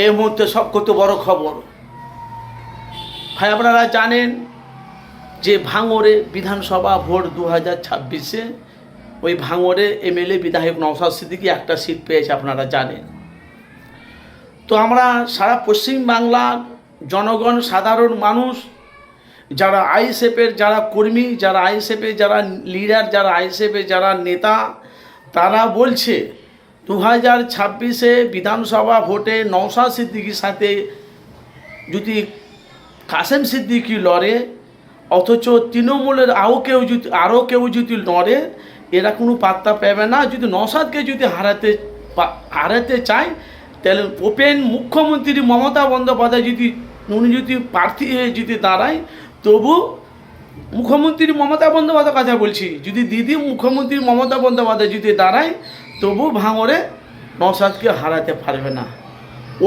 এই মুহূর্তে সব কত বড় খবর। ভাই, আপনারা জানেন যে ভাঙরে বিধানসভা ভোট দু হাজার ছাব্বিশে ওই ভাঙরে এমএলএ বিধায়ক নওশাদ সিদ্দিকি একটা সিট পেয়েছে, আপনারা জানেন। তো আমরা সারা পশ্চিম বাংলার জনগণ, সাধারণ মানুষ, যারা আইএসএফের যারা কর্মী, যারা আইএসএফের যারা লিডার যারা আইএসএফের যারা নেতা, তারা বলছে দু হাজার ছাব্বিশে বিধানসভা ভোটে নওশাদ সিদ্দিকির সাথে যদি কাসেম সিদ্দিকি লড়ে, অথচ তৃণমূলের আরও কেউ যদি আরও কেউ যদি লড়ে, এরা কোনো পাত্তা পাবে না। যদি নসাদকে যদি হারাতে হারাতে চায়, তাহলে ওপেন মুখ্যমন্ত্রী মমতা বন্দ্যোপাধ্যায় যদি উনি যদি প্রার্থী হয়ে যদি দাঁড়ায়, তবু মুখ্যমন্ত্রী মমতা বন্দ্যোপাধ্যায় কথা বলছি। যদি দিদি মুখ্যমন্ত্রী মমতা বন্দ্যোপাধ্যায় যদি দাঁড়ায় তবু ভাঙরে নসাদকে হারাতে পারবে না।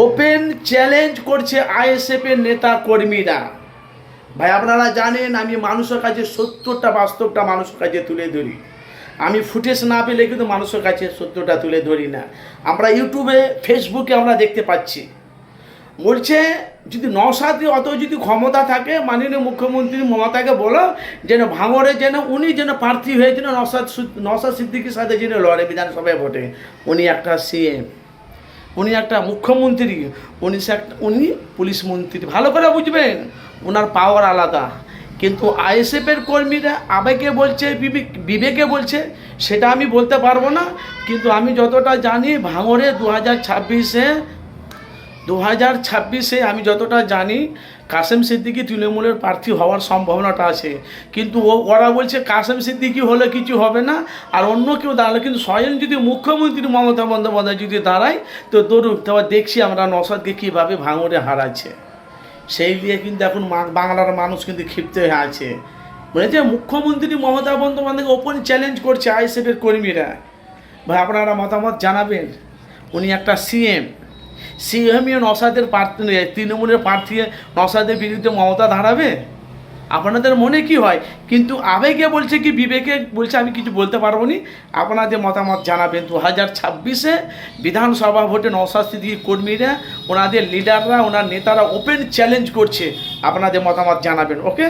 ওপেন চ্যালেঞ্জ করছে আইএসএফের নেতা কর্মীরা। ভাই, আপনারা জানেন, আমি মানুষের কাছে সত্যটা, বাস্তবটা মানুষের কাছে তুলে ধরি। আমি ফুটেজ না পেলে কিন্তু মানুষের কাছে সত্যটা তুলে ধরি না। আমরা ইউটিউবে ফেসবুকে আমরা দেখতে পাচ্ছি। বলছে, যদি নসাদে অত যদি ক্ষমতা থাকে, মাননীয় মুখ্যমন্ত্রী মমতাকে বলো, যেন ভাঙরে যেন উনি যেন প্রার্থী হয়ে যেন নসাদ নসাদ সিদ্দিকির সাথে যেন লড়ে বিধানসভায় ভোটে, উনি একটা সিএম, উনি একটা মুখ্যমন্ত্রী, উনি উনি পুলিশ মন্ত্রী, ভালো করে বুঝবেন ওনার পাওয়ার আলাদা। কিন্তু আইএসএফের কর্মীরা আবেগে বলছে, বিবেকে বলছে, সেটা আমি বলতে পারব না, কিন্তু আমি যতটা জানি ভাঙরে দু হাজার ছাব্বিশে দু হাজার ছাব্বিশে আমি যতটা জানি, কাসেম সিদ্দিকি তৃণমূলের প্রার্থী হওয়ার সম্ভাবনাটা আছে। কিন্তু ও, ওরা বলছে কাসেম সিদ্দিকি হলে কিছু হবে না, আর অন্য কেউ দাঁড়ালে কিন্তু স্বয়ং যদি মুখ্যমন্ত্রী মমতা বন্দ্যোপাধ্যায় যদি দাঁড়ায়, তো ধরুন তারপর দেখছি আমরা নসাদকে কীভাবে ভাঙড়ে হারাচ্ছে। সেই দিয়ে কিন্তু এখন বাংলার মানুষ কিন্তু ক্ষিপ্ত হয়ে আছে। বলেছে মুখ্যমন্ত্রী মমতা বন্দ্যোপাধ্যায়কে ওপেন চ্যালেঞ্জ করছে আইএসএফের কর্মীরা। ভাই, আপনারা মতামত জানাবেন? উনি একটা সিএম সিএমই নসাদের প্রার্থী তৃণমূলের প্রার্থী নসাদের বিরুদ্ধে মমতা দাঁড়াবে? আপনাদের মনে কি হয়? কিন্তু আবেগে বলছে কি, বিবেকে বলছে, আমি কিছু বলতে পারব নি। আপনাদের মতামত জানাবেন। দু হাজার ছাব্বিশে বিধানসভা ভোটে সিদ্দিকি কর্মীরা, ওনাদের লিডাররা ওনার নেতারা ওপেন চ্যালেঞ্জ করছে। আপনাদের মতামত জানাবেন ওকে